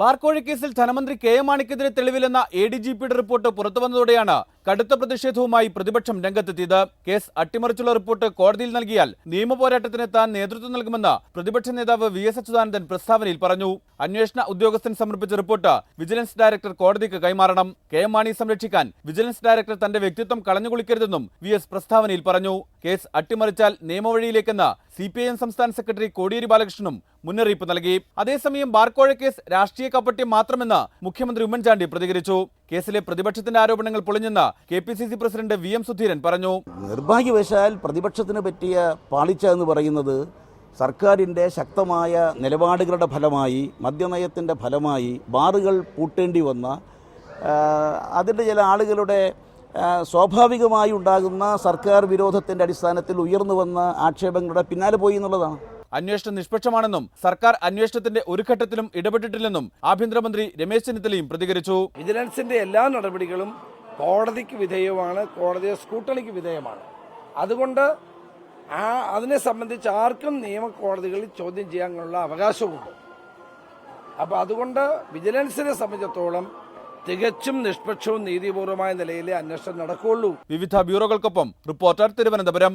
ബാർക്കോഴി കേസിൽ ധനമന്ത്രി K M മാണിക്കെതിരെ തെളിവില്ലെന്ന എ ഡി ജി പിയുടെ റിപ്പോർട്ട് പുറത്തുവന്നതോടെയാണ് കടുത്ത പ്രതിഷേധവുമായി പ്രതിപക്ഷം രംഗത്തെത്തിയത് കേസ് അട്ടിമറിച്ചുള്ള റിപ്പോർട്ട് കോടതിയിൽ നൽകിയാൽ നിയമപോരാട്ടത്തിന് താൻ നേതൃത്വം നൽകുമെന്ന് പ്രതിപക്ഷ നേതാവ് വി എസ് അച്യുതാനന്ദൻ പ്രസ്താവനയിൽ പറഞ്ഞു. അന്വേഷണ ഉദ്യോഗസ്ഥൻ സമർപ്പിച്ച റിപ്പോർട്ട് വിജിലൻസ് ഡയറക്ടർ കോടതിക്ക് കൈമാറണം. കെ എം മാണി സംരക്ഷിക്കാൻ വിജിലൻസ് ഡയറക്ടർ തന്റെ വ്യക്തിത്വം കളഞ്ഞുകുളിക്കരുതെന്നും വി എസ് പ്രസ്താവനയിൽ പറഞ്ഞു. കേസ് അട്ടിമറിച്ചാൽ നിയമവഴിയിലേക്കെന്ന് സി പി ഐ എം സംസ്ഥാന സെക്രട്ടറി കോടിയേരി ബാലകൃഷ്ണനും മുന്നറിയിപ്പ് നൽകി. അതേസമയം ബാർക്കോഴ കേസ് രാഷ്ട്രീയ കപ്പട്യം മാത്രമെന്ന് മുഖ്യമന്ത്രി ഉമ്മൻചാണ്ടി പ്രതികരിച്ചു. കേസിലെ പ്രതിപക്ഷത്തിന്റെ ആരോപണങ്ങൾ പൊളിഞ്ഞെന്ന് K P C C president V M Sudheeran പറഞ്ഞു. നിർഭാഗ്യവശാൽ പ്രതിപക്ഷത്തിന് പറ്റിയ പാളിച്ച എന്ന് പറയുന്നത് സർക്കാരിന്റെ ശക്തമായ നിലപാടുകളുടെ ഫലമായി മദ്യനയത്തിന്റെ ഫലമായി ബാറുകൾ പൂട്ടേണ്ടി വന്ന അതിന്റെ ചില ആളുകളുടെ സ്വാഭാവികമായി ഉണ്ടാകുന്ന സർക്കാർ വിരോധത്തിന്റെ അടിസ്ഥാനത്തിൽ ഉയർന്നു വന്ന ആക്ഷേപങ്ങളുടെ പിന്നാലെ പോയി എന്നുള്ളതാണ്. അന്വേഷണം നിഷ്പക്ഷമാണെന്നും സർക്കാർ അന്വേഷണത്തിന്റെ ഒരു ഘട്ടത്തിലും ഇടപെട്ടിട്ടില്ലെന്നും ആഭ്യന്തരമന്ത്രി രമേശ് ചെന്നിത്തലയും പ്രതികരിച്ചു. വിജിലൻസിന്റെ എല്ലാ നടപടികളും കോടതിക്ക് വിധേയമാണ് കോടതിയെ സ്കൂട്ടണിക്ക് വിധേയമാണ്. അതുകൊണ്ട് ആ അതിനെ സംബന്ധിച്ച് ആർക്കും നിയമ കോടതികളിൽ ചോദ്യം ചെയ്യാനുള്ള അവകാശമുണ്ട് അപ്പോൾ അതുകൊണ്ട് വിജിലൻസിനെ സംബന്ധിച്ചിടത്തോളം തികച്ചും നിഷ്പക്ഷവും നീതിപൂർവമായ നിലയിലെ അന്വേഷണം നടക്കുകയുള്ളൂ. വിവിധ ബ്യൂറോകൾക്കൊപ്പം റിപ്പോർട്ടർ തിരുവനന്തപുരം.